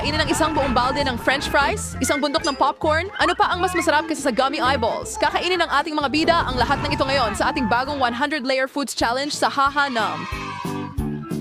kainin ng isang buong balde ng french fries, isang bundok ng popcorn? Ano pa ang mas masarap kaysa sa gummy eyeballs? Kakainin ng ating mga bida ang lahat ng ito ngayon sa ating bagong 100 Layer Foods Challenge sa Haha Nam.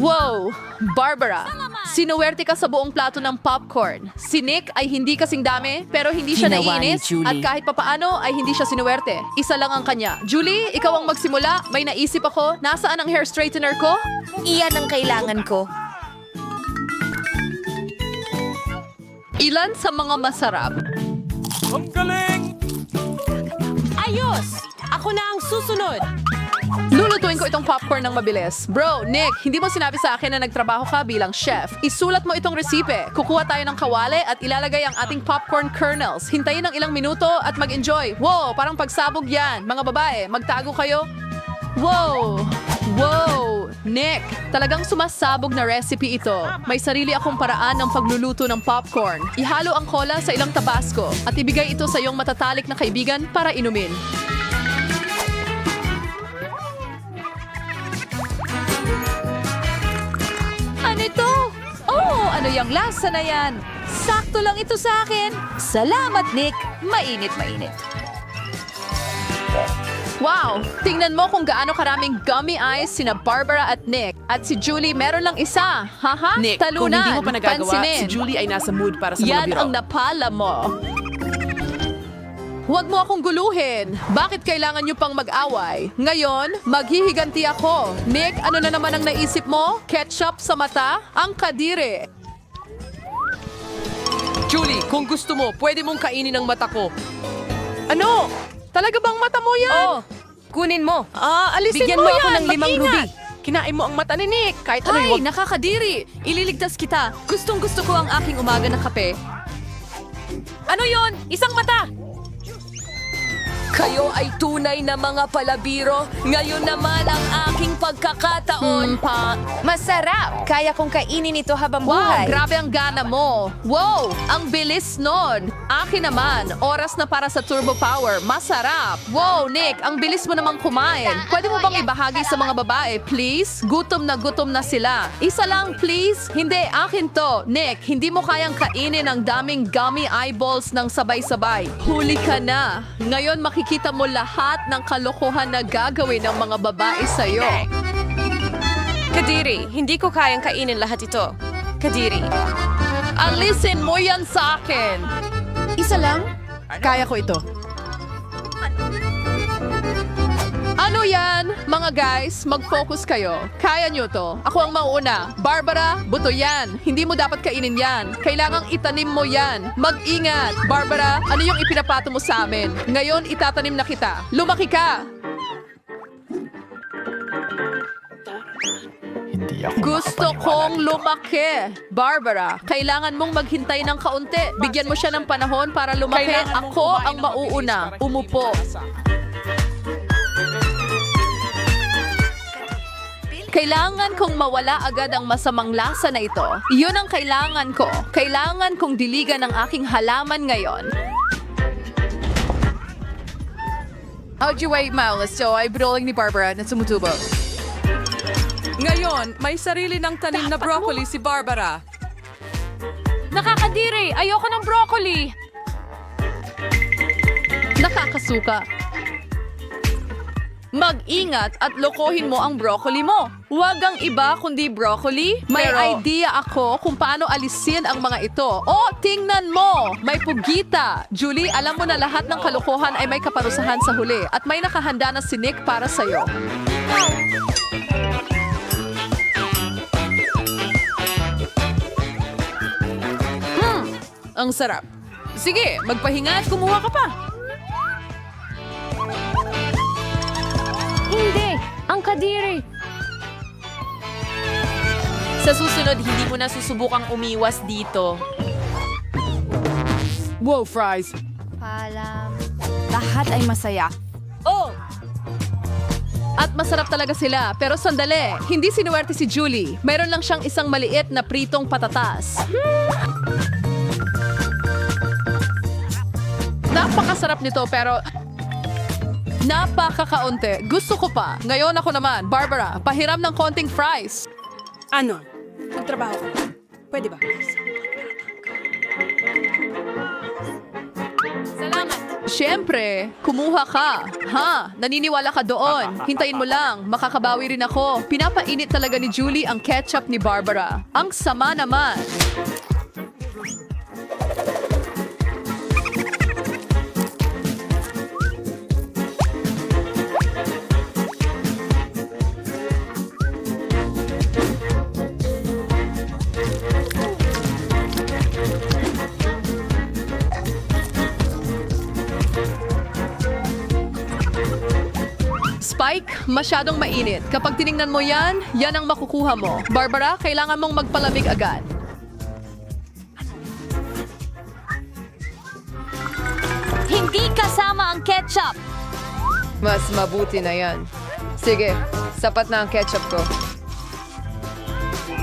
Wow! Barbara, sinuwerte ka sa buong plato ng popcorn. Si Nick ay hindi kasing dami, pero hindi siya Ginawa ni naiinis. Julie. At kahit papaano ay hindi siya sinuwerte. Isa lang ang kanya. Julie, ikaw ang magsimula. May naisip ako. Nasaan ang hair straightener ko? Iyan ang kailangan ko. Ilan sa mga masarap? Ayos! Ako na ang susunod. Lulutuin ko itong popcorn ng mabilis. Bro, Nick, hindi mo sinabi sa akin na nagtrabaho ka bilang chef. Isulat mo itong resipe. Kukuha tayo ng kawali at ilalagay ang ating popcorn kernels. Hintayin ng ilang minuto at mag-enjoy. Wow, parang pagsabog yan. Mga babae, magtago kayo. Wow! Wow! Nick, talagang sumasabog na recipe ito. May sarili akong paraan ng pagluluto ng popcorn. Ihalo ang cola sa ilang tabasco at ibigay ito sa iyong matatalik na kaibigan para inumin. Ano ito? Oh, ano yung lasa na yan? Sakto lang ito sa akin. Salamat, Nick. Mainit, mainit. Wow! Tingnan mo kung gaano karaming gummy eyes sina Barbara at Nick. At si Julie meron lang isa. Haha? Nick, Talunan. kung hindi mo pa nagagawa, Pansinin. si Julie ay nasa mood para sa Yan mga biro. ang napala mo. Huwag mo akong guluhin. Bakit kailangan niyo pang mag-away? Ngayon, maghihiganti ako. Nick, ano na naman ang naisip mo? Ketchup sa mata? Ang kadiri. Julie, kung gusto mo, pwede mong kainin ang mata ko. Ano? Talaga bang mata mo yan? Oh, kunin mo. Ah, alisin Bigyan mo, mo ako yan. ng limang Mag-ingat. ruby. Kinain mo ang mata ni Nick. Kahit ano Ay, yung... nakakadiri. Ililigtas kita. Gustong gusto ko ang aking umaga na kape. Ano yon? Isang mata! Kayo ay tunay na mga palabiro. Ngayon naman ang aking pagkakataon. pa. Masarap! Kaya kong kainin ito habang Wow, buhay. grabe ang gana mo. Wow, ang bilis nun. Akin naman, oras na para sa turbo power. Masarap. Wow, Nick, ang bilis mo namang kumain. Pwede mo bang ibahagi sa mga babae, please? Gutom na gutom na sila. Isa lang, please. Hindi, akin to. Nick, hindi mo kayang kainin ang daming gummy eyeballs ng sabay-sabay. Huli ka na. Ngayon makikita mo lahat ng kalokohan na gagawin ng mga babae sa'yo. Kadiri, hindi ko kayang kainin lahat ito. Kadiri. Alisin mo yan sa akin. Isa lang? Kaya ko ito. Ano yan? Mga guys, mag-focus kayo. Kaya nyo to. Ako ang mauuna. Barbara, buto yan. Hindi mo dapat kainin yan. Kailangang itanim mo yan. Mag-ingat. Barbara, ano yung ipinapato mo sa amin? Ngayon, itatanim na kita. Lumaki ka. Hindi ako Gusto kong lumaki. Barbara, kailangan mong maghintay ng kaunti. Bigyan mo siya ng panahon para lumaki. Kailangan mong Ako kumain ang ng mabilis mauuna. para hindi Umupo. mabasa. Kailangan kong mawala agad ang masamang lasa na ito. Iyon ang kailangan ko. Kailangan kong diligan ang aking halaman ngayon. How'd you wait, Miles? So, ay binuling ni Barbara na sumutubo. Ngayon, may sarili ng tanim na broccoli si Barbara. Nakakadiri! Ayoko ng broccoli! Nakakasuka. Mag-ingat at lokohin mo ang broccoli mo. Huwag ang iba kundi broccoli. May Pero- idea ako kung paano alisin ang mga ito. Oh, tingnan mo! May pugita. Julie, alam mo na lahat ng kalokohan ay may kaparusahan sa huli at may nakahanda na si Nick para sa'yo. Hmm, ang sarap. Sige, magpahinga at kumuha ka pa. Ang kadiri! Sa susunod, hindi mo na susubukang umiwas dito. Wow, fries! Palam. Lahat ay masaya. Oh! At masarap talaga sila. Pero sandali, hindi sinuwerte si Julie. Meron lang siyang isang maliit na pritong patatas. Napakasarap nito pero Napakakaunti. Gusto ko pa. Ngayon ako naman. Barbara, pahiram ng konting fries. Ano? Magtrabaho ka. Pwede ba? Salamat. Siyempre, kumuha ka. Ha? Naniniwala ka doon. Hintayin mo lang. Makakabawi rin ako. Pinapainit talaga ni Julie ang ketchup ni Barbara. Ang sama naman. Masyadong mainit. Kapag tiningnan mo yan, yan ang makukuha mo. Barbara, kailangan mong magpalamig agad. Hindi kasama ang ketchup. Mas mabuti na yan. Sige, sapat na ang ketchup ko.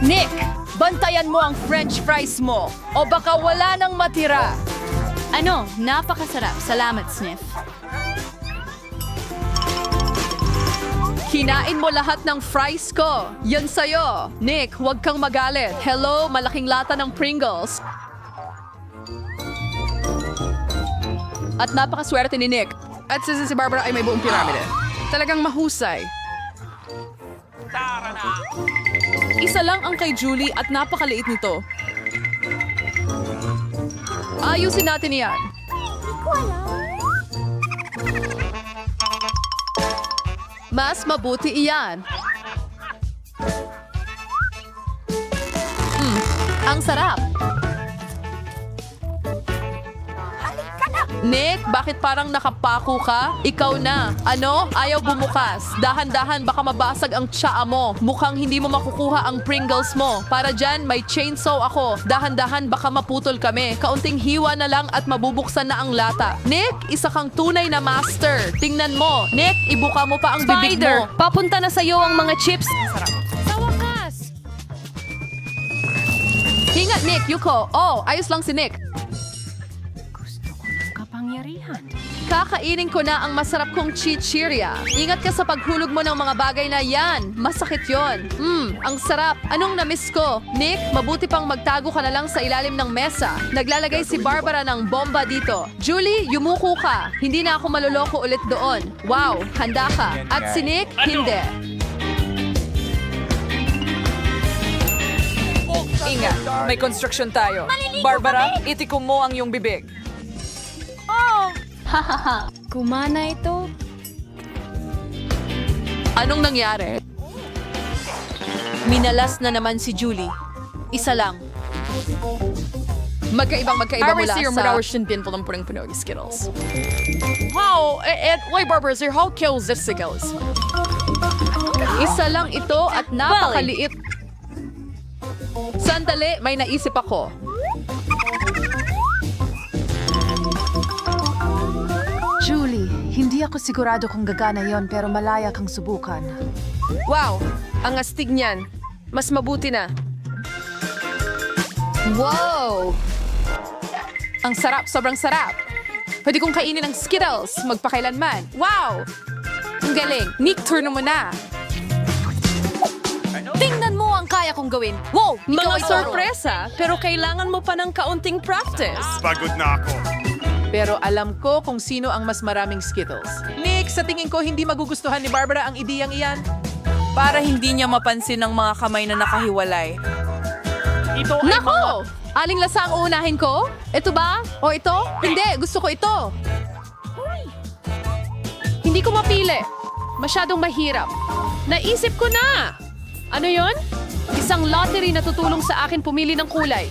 Nick, bantayan mo ang french fries mo o baka wala nang matira. Ano, napakasarap. Salamat, Sniff. Kinain mo lahat ng fries ko. Yan sa'yo. Nick, huwag kang magalit. Hello, malaking lata ng Pringles. At napakaswerte ni Nick. At si si Barbara ay may buong piramide. Talagang mahusay. Isa lang ang kay Julie at napakaliit nito. Ayusin natin yan. Mas mabuti iyan. Mm, ang sarap. Nick, bakit parang nakapako ka? Ikaw na. Ano? Ayaw bumukas. Dahan-dahan baka mabasag ang tsaa mo. Mukhang hindi mo makukuha ang Pringles mo. Para dyan, may chainsaw ako. Dahan-dahan baka maputol kami. Kaunting hiwa na lang at mabubuksan na ang lata. Nick, isa kang tunay na master. Tingnan mo. Nick, ibuka mo pa ang bibig Spider, mo. papunta na sa'yo ang mga chips. Hingat, Nick, Yuko. Oh, ayos lang si Nick. Kakainin ko na ang masarap kong chichirya. Ingat ka sa paghulog mo ng mga bagay na yan. Masakit yon. Hmm, ang sarap. Anong namiss ko? Nick, mabuti pang magtago ka na lang sa ilalim ng mesa. Naglalagay si Barbara ng bomba dito. Julie, yumuko ka. Hindi na ako maloloko ulit doon. Wow, handa ka. At si Nick, hindi. Ingat, may construction tayo. Barbara, itikom mo ang iyong bibig. Kumana ito. Anong nangyari? Minalas na naman si Julie. Isa lang. Magkaibang magkaiba mula sa... pinpul ng punong-puno ng Skittles. Wow! Eh, eh, wait, Barbara, sir, how kills this Skittles? Isa lang ito at napakaliit. Sandali, may naisip ako. Hindi ako sigurado kung gagana yon pero malaya kang subukan. Wow, ang astig niyan. Mas mabuti na. Wow! Ang sarap, sobrang sarap. Pwede kong kainin ang Skittles, magpakailanman. Wow! Ang galing. Nick, turn mo na. Tingnan mo ang kaya kong gawin. Wow, ikaw Mga ay sorpresa, pero kailangan mo pa ng kaunting practice. Pagod na ako. Pero alam ko kung sino ang mas maraming Skittles. Nick, sa tingin ko hindi magugustuhan ni Barbara ang ideyang iyan. Para hindi niya mapansin ng mga kamay na nakahiwalay. Ito ay Nako! Aling lasa ang uunahin ko? Ito ba? O ito? Hindi, gusto ko ito. Hindi ko mapili. Masyadong mahirap. Naisip ko na! Ano yon? Isang lottery na tutulong sa akin pumili ng kulay.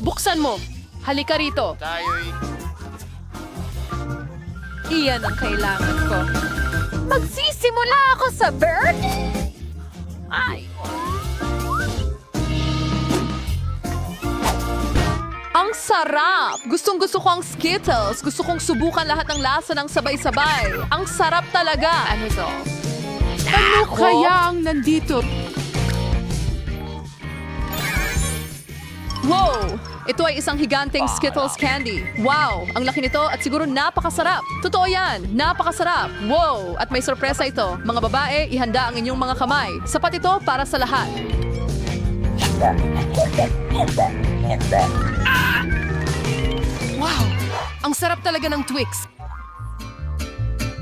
Buksan mo. Halika rito. Tayo'y... Iyan ang kailangan ko. Magsisimula ako sa bird? Ay! Ang sarap! Gustong gusto ko ang Skittles. Gusto kong subukan lahat ng lasa ng sabay-sabay. Ang sarap talaga. Ano to? Ano kaya ang nandito? Wow! Ito ay isang higanteng Skittles candy. Wow, ang laki nito at siguro napakasarap. Totoo yan, napakasarap. Wow, at may sorpresa ito. Mga babae, ihanda ang inyong mga kamay. Sapat ito para sa lahat. Wow, ang sarap talaga ng Twix.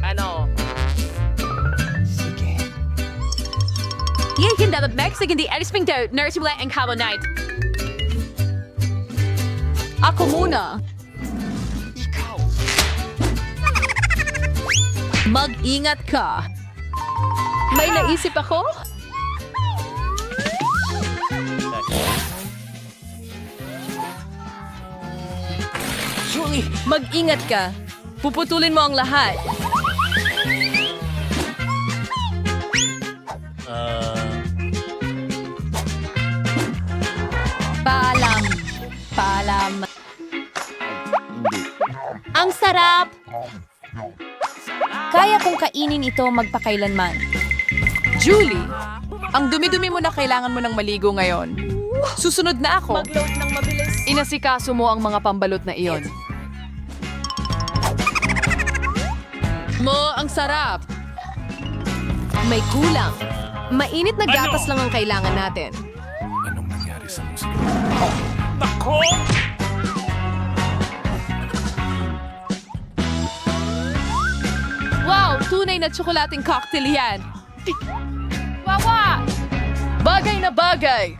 Ano? Sige. Yan, hindi dapat Mexican, hindi Eddie Spring Toad, Nurse and Cabo ako muna. Mag-ingat ka. May naisip ako? Mag-ingat ka. Puputulin mo ang lahat. Sarap! Kaya kong kainin ito magpakailanman. Julie, ang dumi-dumi mo na kailangan mo ng maligo ngayon. Susunod na ako. Mag-load ng mabilis. Inasikaso mo ang mga pambalot na iyon. Mo, ang sarap. May kulang. Mainit na gatas lang ang kailangan natin. Wow, tunay na tsokolating cocktail yan. Wawa! Bagay na bagay.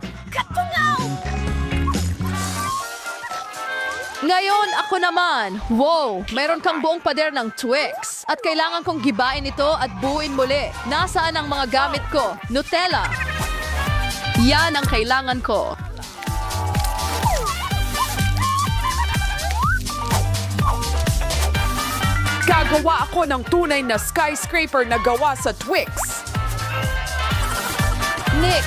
Ngayon, ako naman. Wow, mayroon kang buong pader ng Twix. At kailangan kong gibain ito at buuin muli. Nasaan ang mga gamit ko? Nutella. Yan ang kailangan ko. Gagawa ako ng tunay na skyscraper na gawa sa Twix. Nick,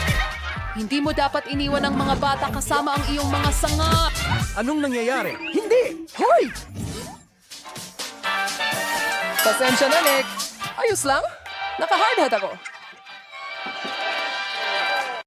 hindi mo dapat iniwan ang mga bata kasama ang iyong mga sanga. Anong nangyayari? Hindi! Hoy! Pasensya na, Nick. Ayos lang. Naka-hard hat ako.